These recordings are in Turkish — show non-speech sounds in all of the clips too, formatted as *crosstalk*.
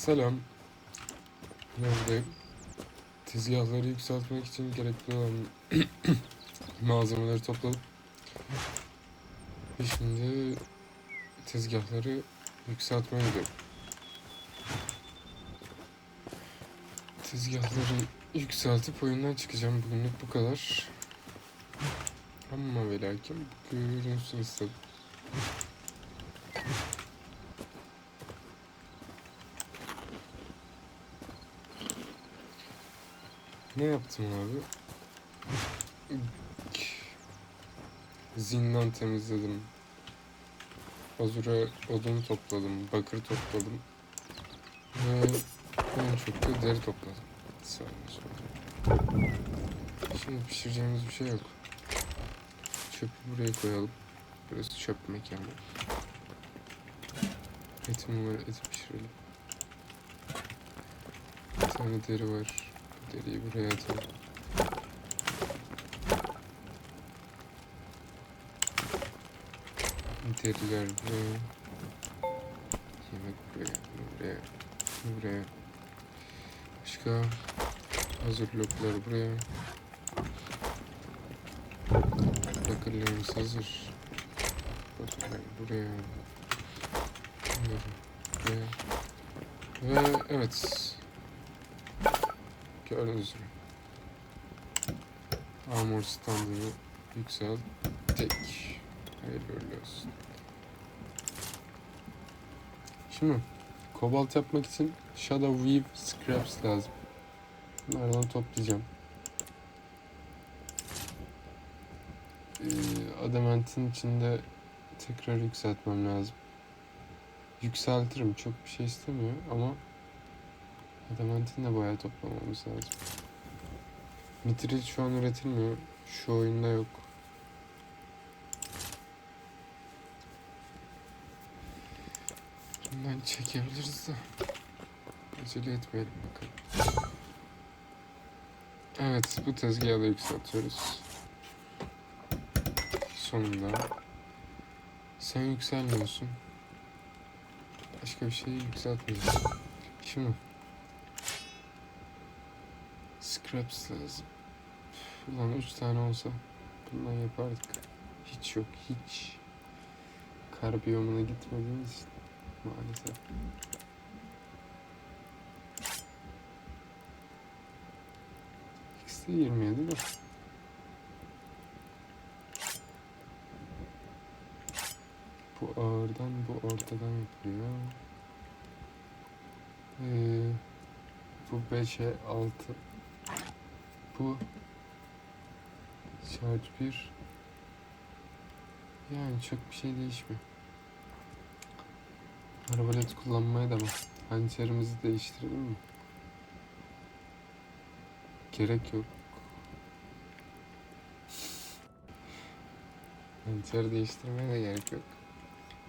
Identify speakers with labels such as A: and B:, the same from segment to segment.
A: Selam. Yoldayım. Tezgahları yükseltmek için gerekli olan *clears throat* malzemeleri topladım. Ve şimdi tezgahları yükseltmeye gidiyorum. Tezgahları yükseltip oyundan çıkacağım. Bugünlük bu kadar. Ama ve lakin görünsün istedim. Ne yaptım abi? Zindan temizledim. Azura odun topladım, bakır topladım. Ve en çok da deri topladım. Sonra. Şimdi pişireceğimiz bir şey yok. Çöpü buraya koyalım. Burası çöp mekanı. Etimi var, eti pişirelim. Bir tane deri var. Deriyi buraya atalım. Deriler buraya. Yemek buraya, buraya, buraya. Başka hazır bloklar buraya. Bakırlarımız hazır. Bakırlar buraya. Buraya. Ve evet. Gördüğünüz gibi. Armor standını yükselttik. Hayırlı uğurlu olsun. Şimdi kobalt yapmak için Shadow Weave Scraps lazım. Bunlardan toplayacağım. Ee, Adamant'in içinde tekrar yükseltmem lazım. Yükseltirim. Çok bir şey istemiyor ama Adamant'in de bayağı toplamamız lazım. Mitril şu an üretilmiyor. Şu oyunda yok. Bundan çekebiliriz de. Acele etmeyelim bakalım. Evet bu tezgahı da yükseltiyoruz. Sonunda. Sen yükselmiyorsun. Başka bir şey yükseltmeyeceğiz. Şimdi. Scraps lazım. Ulan üç tane olsa bundan yapardık. Hiç yok hiç. Kar biyomuna gitmediğimiz için maalesef. İkisi de 27 de. Bu ağırdan bu ortadan yapılıyor. Ee, bu 5'e 6. Bu şarj 1. Yani çok bir şey değişmiyor. Arbalet kullanmaya devam. Hançerimizi değiştirelim mi? Gerek yok. Hançer değiştirmeye de gerek yok.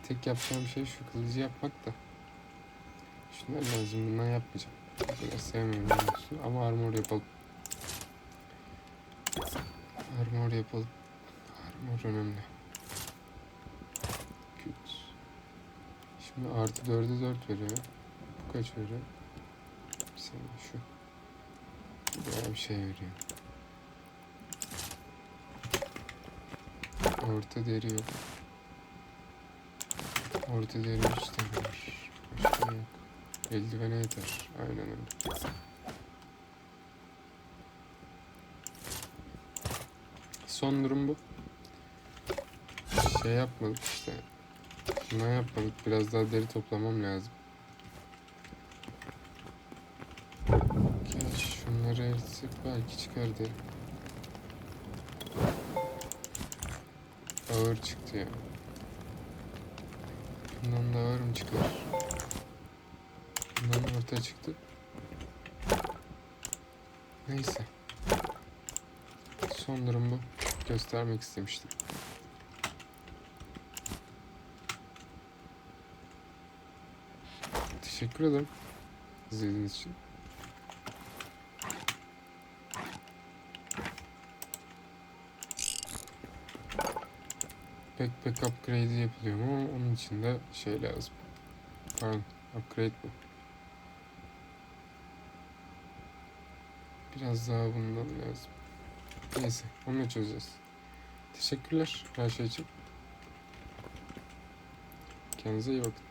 A: Tek yapacağım şey şu kılıcı yapmak da. Şunlar lazım bundan yapmayacağım. Biraz sevmiyorum ama armor yapalım. Armor yapalım. Armor önemli. Güç. Şimdi artı 4'e 4 veriyor. Bu kaç veriyor? Bir saniye şu. Bayağı bir şey veriyor. Orta deri yok. Orta deri 3 tane var. Başka yok. Eldivene yeter. Aynen öyle. Son durum bu. Şey yapmadık işte. Ne yapmadık? Biraz daha deri toplamam lazım. Geç şunları eritsek belki çıkar deri. Ağır çıktı ya. Bundan da ağır mı çıkar? Bundan orta çıktı. Neyse. Son durum bu göstermek istemiştim. Teşekkür ederim izlediğiniz için. Backpack upgrade yapılıyor ama onun için de şey lazım. Pardon, upgrade mi? Biraz daha bundan lazım. Neyse onu da çözeceğiz. Teşekkürler her şey için. Kendinize iyi bakın.